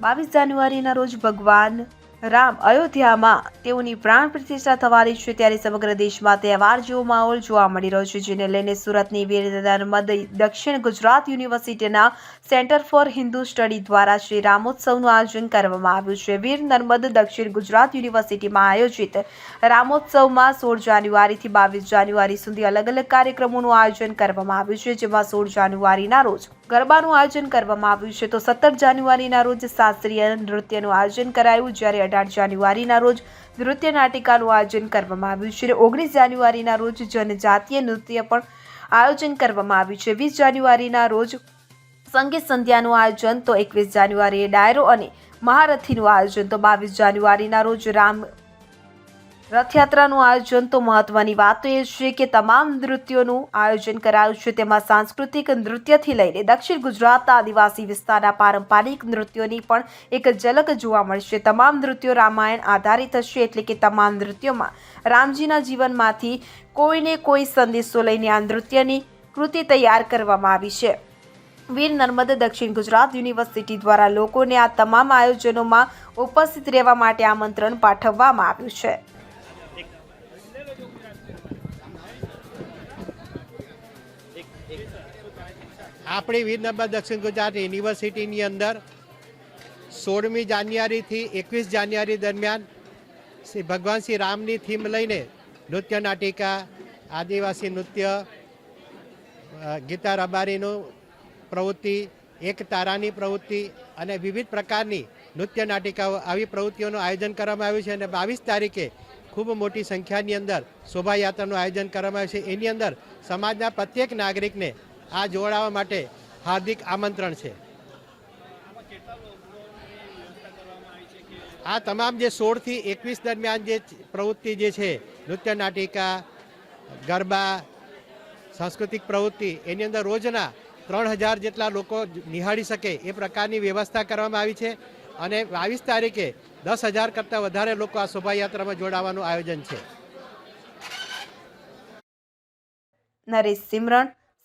બાવીસ જાન્યુઆરીના રોજ ભગવાન રામ અયોધ્યામાં તેઓની પ્રાણ પ્રતિષ્ઠા થવાની છે ત્યારે સમગ્ર દેશમાં તહેવાર જેવો માહોલ જોવા મળી રહ્યો છે, જેને લઈને સુરતની વીર નર્મદ દક્ષિણ ગુજરાત યુનિવર્સિટીના સેન્ટર ફોર હિન્દુ સ્ટડી દ્વારા શ્રી રામોત્સવનું આયોજન કરવામાં આવ્યું છે. વીર નર્મદ દક્ષિણ ગુજરાત યુનિવર્સિટીમાં આયોજિત રામોત્સવમાં સોળ જાન્યુઆરીથી બાવીસ જાન્યુઆરી સુધી અલગ અલગ કાર્યક્રમોનું આયોજન કરવામાં આવ્યું છે, જેમાં સોળ જાન્યુઆરીના રોજ ગરબાનું આયોજન કરવામાં આવ્યું છે. તો સત્તર જાન્યુઆરીના રોજ શાસ્ત્રીય નૃત્યનું આયોજન કરાયું, જ્યારે અઢાર જાન્યુઆરીના રોજ નૃત્ય નાટિકાનું આયોજન કરવામાં આવ્યું છે. ઓગણીસ જાન્યુઆરીના રોજ જનજાતીય નૃત્ય પણ આયોજન કરવામાં આવ્યું છે. વીસ જાન્યુઆરીના રોજ સંગીત સંધ્યાનું આયોજન, તો એકવીસ જાન્યુઆરીએ ડાયરો અને મહારથીનું આયોજન, તો બાવીસ જાન્યુઆરીના રોજ રામ રથયાત્રાનું આયોજન તો મહત્વની વાત એ છે કે તમામ નૃત્યોનું આયોજન કરાયું છે. તેમાં સાંસ્કૃતિક નૃત્યથી લઈને દક્ષિણ ગુજરાતના આદિવાસી વિસ્તારના પારંપરિક નૃત્યોની પણ એક ઝલક જોવા મળશે. તમામ નૃત્યો રામાયણ આધારિત હશે એટલે કે તમામ નૃત્યોમાં રામજીના જીવનમાંથી કોઈને કોઈ સંદેશો લઈને આ નૃત્યની કૃતિ તૈયાર કરવામાં આવી છે. વીર નર્મદ દક્ષિણ ગુજરાત યુનિવર્સિટી દ્વારા લોકોને આ તમામ આયોજનોમાં ઉપસ્થિત રહેવા માટે આમંત્રણ પાઠવવામાં આવ્યું છે. આપણી વીર દક્ષિણ ગુજરાત યુનિવર્સિટીની અંદર સોળમી જાન્યુઆરીથી એકવીસ જાન્યુઆરી દરમિયાન શ્રી ભગવાન શ્રી રામની થીમ લઈને નૃત્ય નાટિકા, આદિવાસી નૃત્ય ગીતા રબારીનું પ્રવૃત્તિ, એક તારાની પ્રવૃત્તિ અને વિવિધ પ્રકારની નૃત્ય નાટિકાઓ આવી પ્રવૃત્તિઓનું આયોજન કરવામાં આવ્યું છે અને બાવીસ તારીખે ખૂબ મોટી સંખ્યાની અંદર શોભાયાત્રાનું આયોજન કરવામાં આવ્યું છે. એની અંદર સમાજના પ્રત્યેક નાગરિકને આ જોડાવા માટે હાર્દિક આમંત્રણ છે. આ તમામ જે સોળથી એકવીસ દરમિયાન જે પ્રવૃત્તિ જે છે, નૃત્ય નાટિકા, ગરબા, સાંસ્કૃતિક પ્રવૃત્તિ, એની અંદર રોજના ત્રણ હજાર જેટલા લોકો નિહાળી શકે એ પ્રકારની વ્યવસ્થા કરવામાં આવી છે અને બાવીસ તારીખે દસ હજાર કરતાં વધારે લોકો આ શોભાયાત્રામાં જોડાવાનું આયોજન છે. Naresh Simran